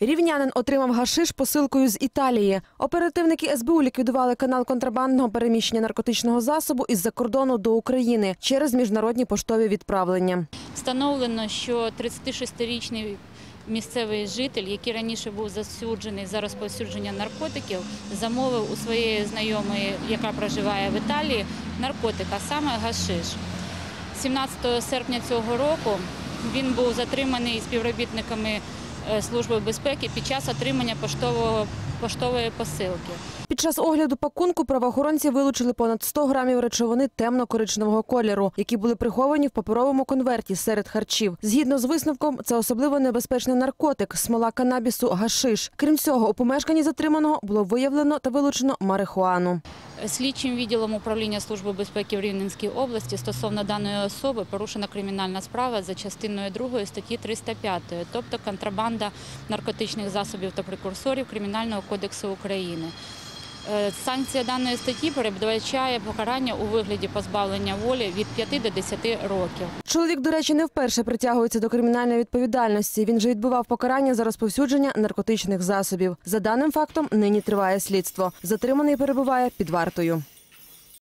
Рівнянин отримав гашиш посилкою з Італії. Оперативники СБУ ліквідували канал контрабандного переміщення наркотичного засобу із-за кордону до України через міжнародні поштові відправлення. Встановлено, що 36-річний місцевий житель, який раніше був засуджений за розповсюдження наркотиків, замовив у своєї знайомої, яка проживає в Італії, наркотик, а саме гашиш. 17 серпня цього року він був затриманий співробітниками Служби безпеки під час отримання поштового, поштової посилки. Під час огляду пакунку правоохоронці вилучили понад 100 грамів речовини темно-коричневого кольору, які були приховані в паперовому конверті серед харчів. Згідно з висновком, це особливо небезпечний наркотик, смола канабісу, гашиш. Крім цього, у помешканні затриманого було виявлено та вилучено марихуану. Слідчим відділом управління Служби безпеки в Рівненській області стосовно даної особи порушена кримінальна справа за частиною 2 статті 305, тобто контрабанда наркотичних засобів та прекурсорів Кримінального кодексу України. Е, Санкція даної статті передбачає покарання у вигляді позбавлення волі від 5 до 10 років. Чоловік, до речі, не вперше притягується до кримінальної відповідальності. Він же відбував покарання за розповсюдження наркотичних засобів. За даним фактом, нині триває слідство. Затриманий перебуває під вартою.